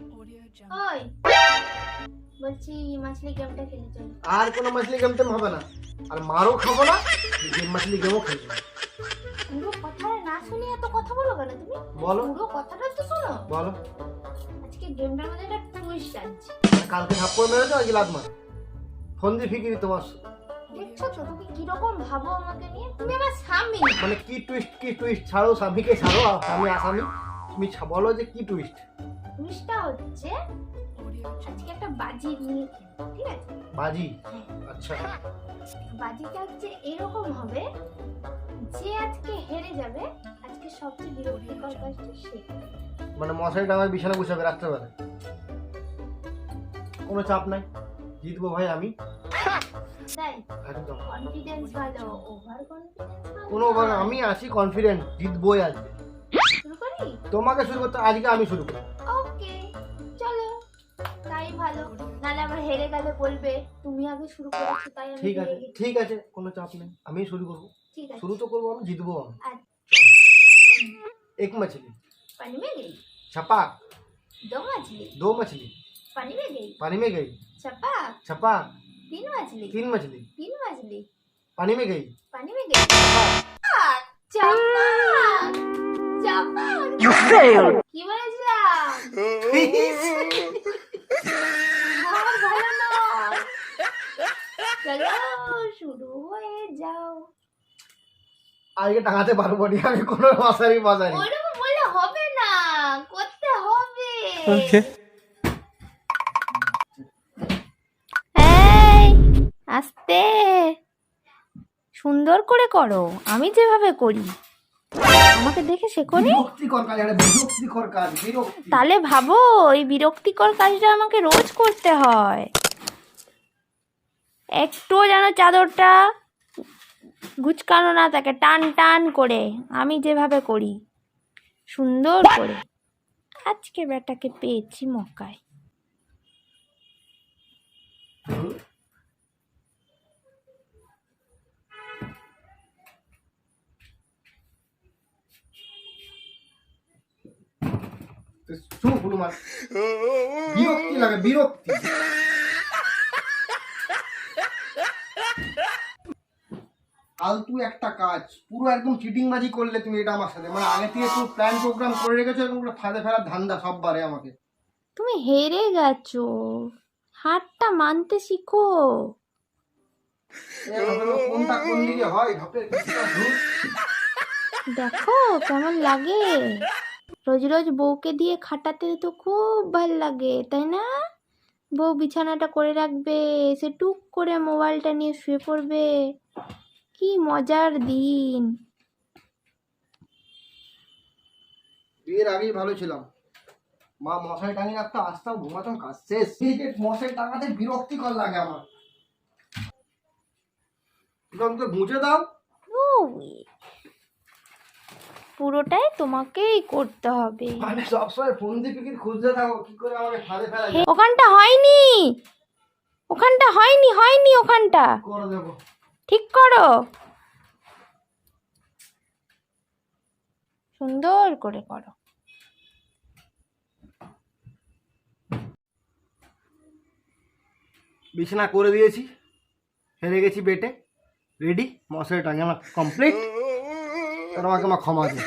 ওই। বলছি মাছলি গেমটা খেলে চলো। আর কোনো মাছলি গেম টেম হবে না। আর মারও খাব না গেম মাছলি গেমও খেলব পুরো কথাটা না শুনে এত কথা বলো কেন তুমি? বলো। পুরো কথাটা তো শোনো। বলো। আজকে গেমটার মধ্যে একটা টুইস্ট আছে কালকে থাপ্পড় মেরেছো আজকে লাত মার ফোন দিয়ে ফিকিরি তোমার। দেখছ তো তুমি কীরকম ভাবো আমাকে নিয়ে? তুমি আমার স্বামী। মানে কি টুইস্ট কি টুইস্ট ছাড়ো স্বামীকে ছাড়ো আমি আসামি। তুমি ছা- বলো যে কি টুইস্ট টুইস্টটা হচ্ছে আজকে একটা বাজি নিয়ে ঠিক আছে? বাজি? আচ্ছা। বাজিটা হচ্ছে এরকম হবে যে আজকে হেরে যাবে আজকে সবচেয়ে বিরক্তিকর কাজটা সে মানে মশারি টাঙায় বিছানা গুছাবে রাত্রেবেলা। কোনো চাপ নাই। জিতবো ভাই আমি। তাই? একদম। কনফিডেন্স ভালো ওভার কনফিডেন্স কোনো বার আমি আছি কনফিডেন্ট জিতবোই আজকে। শুরু করি? তোমাকে শুরু করতে আজকে আমি শুরু করি। ভালো নালে আবার হেরে গেলে বলবে তুমি আগে শুরু করেছো তাই আমি ঠিক আছে হেরে গেছি। ঠিক আছে কোনো চাপ নেই আমি শুরু করবো ঠিক আছে शुरू तो करो हम जीतबो हम अच्छा एक मछली पानी में गई छपाक दो मछली दो मछली पानी में गई पानी में गई छपाक छपाक तीन मछली तीन मछली तीन मछली पानी में गई पानी में गई छपाक চাপাক চাপাক You failed. কি বলেছিলাম চলো শুরু হয়ে যাও। আজকে টাঙাতে পারব না আমি কোনো মশারি ওইরকম বললে হবে না করতে হবে। এই আস্তে। সুন্দর করে করো আমি যেভাবে করি। আমাকে দেখে কাজ বিরক্তি। তাহলে ভাবো এই বিরক্তিকর কাজটা আমাকে রোজ করতে হয়। একটুও যেন চাদরটা গুচকানো না থাকে টান টান করে। আমি যেভাবে করি সুন্দর করে। আজকে বেটাকে পেয়েছি মক্কায়। বিরক্তি লাগে বিরক্তি। আলতু একটা কাজ। পুরো একদম চিটিংবাজি করলে তুমি এটা আমার সাথে। মানে আগে থেকে পুরো প্ল্যান প্রোগ্রাম করে রেখেছো এরকম করে ফাঁদে ফেলার ধান্দা সব বারে আমাকে। তুমি হেরে গেছো। হারটা মানতে শিখো। কোনটা কোন দিকে হয়? দেখো কেমন লাগে। রোজ রোজ বউকে দিয়ে খাটাতে তো খুব ভালো লাগে তাই না? বউ বিছানাটা করে রাখবে সে টুক করে মোবাইলটা নিয়ে শুয়ে পড়বে। কি মজার দিন। বিয়ের আগেই ভালো ছিলাম। মা মশাই টাঙিয়ে রাখতো আসতাম ঘুমাতাম কাজ শেষ। মশাই টাঙাতে বিরক্তিকর লাগে আমার। গুঁজে দাও। পুরোটাই তোমাকেই করতে হবে। মানে সবসময় ফোন দিয়ে পিকির খুঁজতে থাকো কি করে আমাকে ফাঁদে ফেলা ওখানটা হয়নি। ওখানটা হয়নি হয়নি ওখানটা। করে দেবো। ঠিক করো। সুন্দর করে করো। বিছানা করে দিয়েছি। হেরে গেছি বেটে। রেডি মশারি টাঙিয়ে আমার কমপ্লিট এবার আমাকে আমার ক্ষমা দে।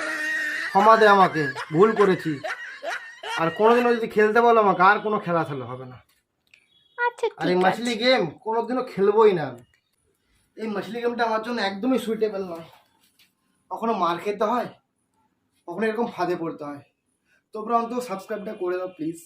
ক্ষমা দে আমাকে। ভুল করেছি। আর কোনোদিনও যদি খেলতে বলো আমাকে আর কোনো খেলা খেলা হবে না। আচ্ছা আর এই মাছলি গেম কোনোদিনও খেলবোই না আমি। এই মাছলি গেমটা আমার জন্য একদমই সুইটেবল নয়। কখনো মার খেতে হয়, কখনো এরকম ফাঁদে পড়তে হয়। তোমরা অন্তত সাবস্ক্রাইবটা করে দাও প্লিজ